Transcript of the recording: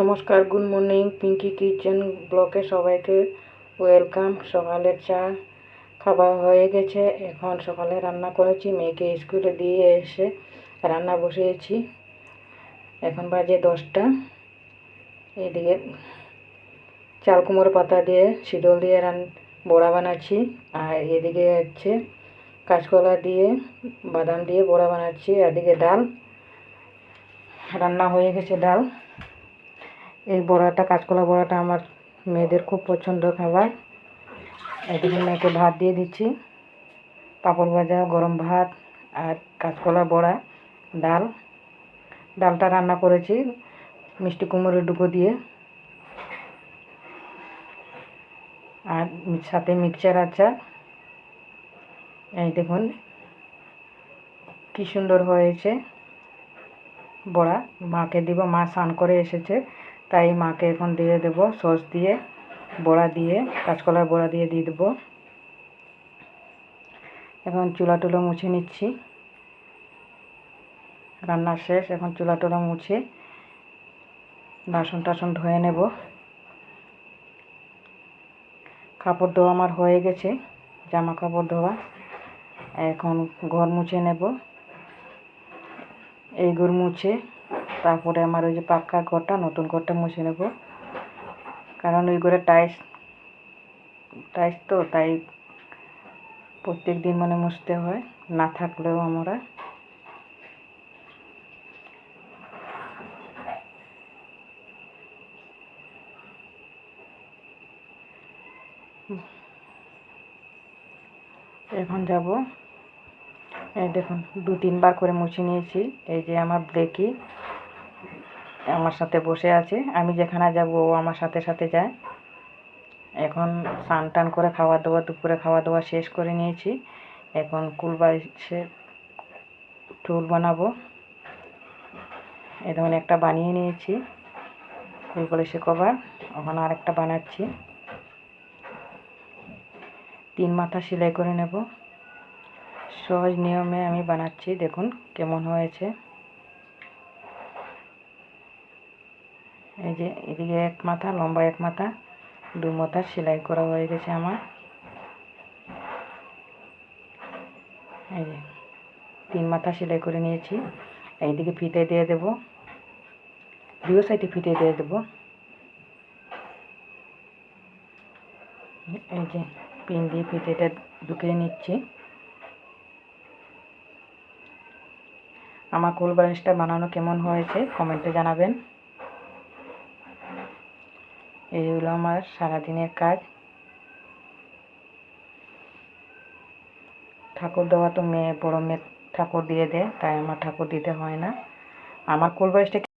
নমস্কার, good morning, Pinki kitchen ব্লকে সবাইকে ওয়েলকাম। সকালের চা খাওয়া হয়ে গেছে, এখন সকালে রান্না করেছি, মেয়েকে স্কুলে দিয়ে এসে রান্না বসিয়েছি। এখন বাজে দশটা, এদিকে চাল কুমড়ো পাতা দিয়ে শিডল দিয়ে রান, বড়া বানাচ্ছি, আর এদিকে হচ্ছে কাঁচকলা দিয়ে বাদাম দিয়ে বড়া বানাচ্ছি, এদিকে ডাল, রান্না হয়ে গেছে ডাল। এই বড়াটা কাঁচকলা বড়াটা আমার মেয়েদের খুব পছন্দ খাবার। এদিকে মেয়েকে ভাত দিয়ে দিচ্ছি। পাঁপড় ভাজা, গরম ভাত আর কাঁচকলা বড়া, ডাল। ডালটা রান্না করেছি মিষ্টি কুমড়োর ডুবো দিয়ে। আর সাথে মিক্সচার আচার। এই দেখুন কি সুন্দর হয়েছে বড়া। মাকে দিব, মা স্নান করে এসেছে। তাই মাকে এখন দিয়ে দেব সস দিয়ে, বড়া দিয়ে, কাঁচকলার বড়া দিয়ে দিয়ে দেবো। এখন চুলা টুলো মুছে নিচ্ছি। রান্না শেষ, এখন চুলা টুলা মুছে বাসন টাসন ধুয়ে নেব। কাপড় ধোয়া আমার হয়ে গেছে, জামা কাপড় ধোয়া। এখন ঘর মুছে নেব। এই ঘর মুছে তারপরে আমার ওই যে পাক্কা ঘরটা, নতুন ঘরটা মুছে নেব। কারণ ওই ঘরে টাইস টাইস তো, তাই প্রত্যেক দিন মানে মুছতে হয়, না থাকলেও আমরা। এখন যাব। এই দেখুন দু তিনবার করে মুছে নিয়েছি। এই যে আমার ব্রেকি। আমার সাথে বসে আছে। আমি যেখানে যাব, ও আমার সাথে সাথে যায়। এখন স্নান টান করে খাওয়া দাওয়া, দুপুরে খাওয়া দাওয়া শেষ করে নিয়েছি। এখন কুলবাইসে টুল বানাবো। এই ধরনের একটা বানিয়ে নিয়েছি। কুলবালিশে কভার ওখানে আরেকটা বানাচ্ছি। তিন মাথা সেলাই করে নেব। সহজ নিয়মে আমি বানাচ্ছি। দেখুন কেমন হয়েছে। এই যে এদিকে এক মাথা, লম্বা এক মাথা, দু মাথা সেলাই করা হয়ে গেছে আমার। এই যে তিন মাথা সেলাই করে নিয়েছি। এইদিকে ফিতে দিয়ে দেব। দুই সাইডে ফিতে দিয়ে দেব। এই যে পিন দিয়ে ফিতেটা ঢুকিয়ে নিচ্ছি। আমার কুল বালিশটা বানানো কেমন হয়েছে কমেন্টে জানাবেন। এই হলো আমার সারাদিনের কাজ। ঠাকুর দেওয়া তো মেয়ে, বড় মেয়ে ঠাকুর দিয়ে দেয়, তাই আমার ঠাকুর দিতে হয় না। আমার কুল বালিশটা